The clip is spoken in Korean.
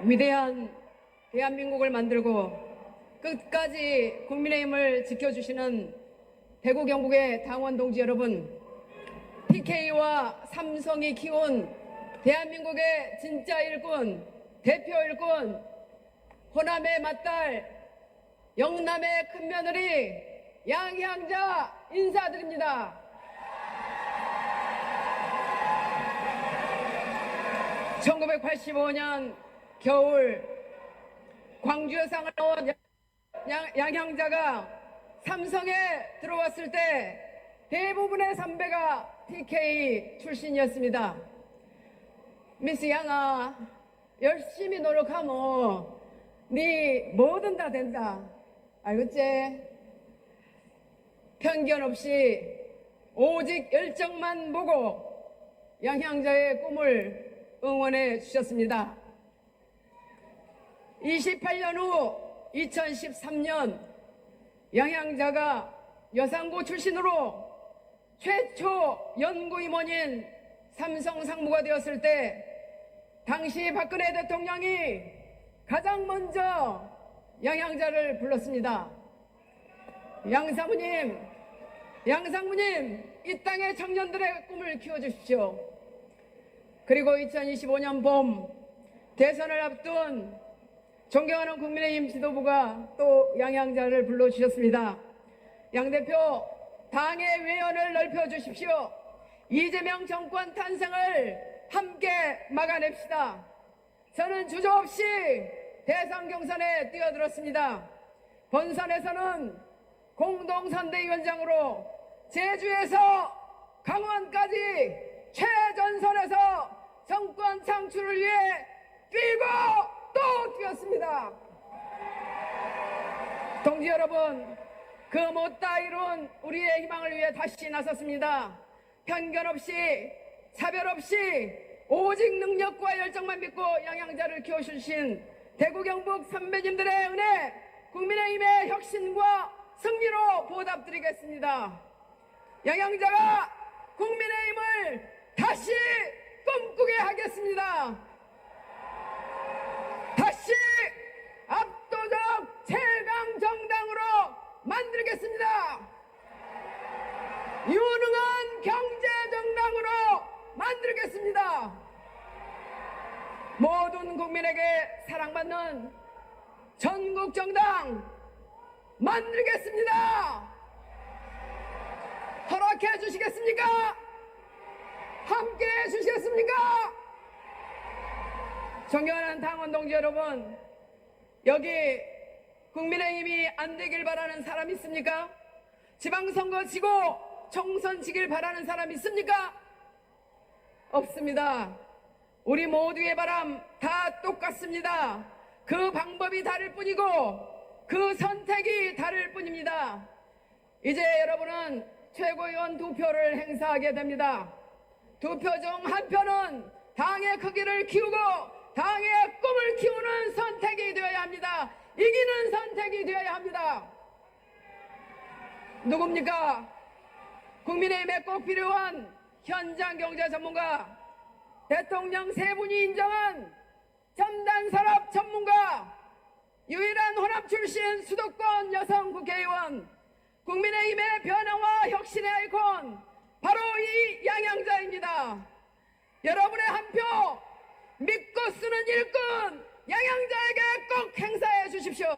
위대한 대한민국을 만들고 끝까지 국민의힘을 지켜주시는 대구 경북의 당원 동지 여러분, PK와 삼성이 키운 대한민국의 진짜 일꾼, 대표 일꾼, 호남의 맏딸, 영남의 큰며느리 양향자 인사드립니다. 1985년 겨울 양- 양- 양향자가 삼성에 들어왔을 때 대부분의 선배가 TK 출신이었습니다. 미스 양아 열심히 노력하면 네 뭐든 다 된다. 알겠지? 편견 없이 오직 열정만 보고 양향자의 꿈을 응원해 주셨습니다. 28년 후 2013년 양향자가 여상고 출신으로 최초 연구임원인 삼성 상무가 되었을 때 당시 박근혜 대통령이 가장 먼저 양향자를 불렀습니다. 양사모님, 양상무님, 이 땅의 청년들의 꿈을 키워주십시오. 그리고 2025년 봄 대선을 앞둔 존경하는 국민의힘 지도부가 또 양양자를 불러주셨습니다. 양 대표 당의 외연을 넓혀주십시오. 이재명 정권 탄생을 함께 막아냅시다. 저는 주저없이 대선 경선에 뛰어들었습니다. 본선에서는 공동선대위원장으로 제주에서 강원까지 최전선에서 정권 창출을 위해 뛰고 또 뛰었습니다. 동지 여러분, 그 못다 이룬 우리의 희망을 위해 다시 나섰습니다. 편견 없이 차별 없이 오직 능력과 열정만 믿고 양양자를 키워주신 대구 경북 선배님들의 은혜 국민의힘의 혁신과 승리로 보답드리겠습니다. 양양자가 국민의힘을 다시 꿈꾸게 하겠습니다. 다시 압도적 최강 정당으로 만들겠습니다. 유능한 경제 정당으로 만들겠습니다. 모든 국민에게 사랑받는 전국 정당 만들겠습니다. 허락해 주시겠습니까? 함께 해 주시겠습니까? 존경하는 당원 동지 여러분, 여기 국민의힘이 안 되길 바라는 사람 있습니까? 지방선거 지고 총선 지길 바라는 사람 있습니까? 없습니다. 우리 모두의 바람 다 똑같습니다. 그 방법이 다를 뿐이고 그 선택이 다를 뿐입니다. 이제 여러분은 최고위원 두 표를 행사하게 됩니다. 두 표 중 한 표는 당의 크기를 키우고 당의 꿈을 키우는 선택이 되어야 합니다. 이기는 선택이 되어야 합니다. 누굽니까? 국민의힘에 꼭 필요한 현장 경제 전문가, 대통령 세 분이 인정한 첨단 산업 전문가, 유일한 혼합 출신 수도권 여성 국회의원, 국민의힘의 변화와 혁신의 아이콘, 바로 이 양양자입니다. 여러분의 한 표 믿고 쓰는 일꾼 양양자에게 꼭 행사해 주십시오.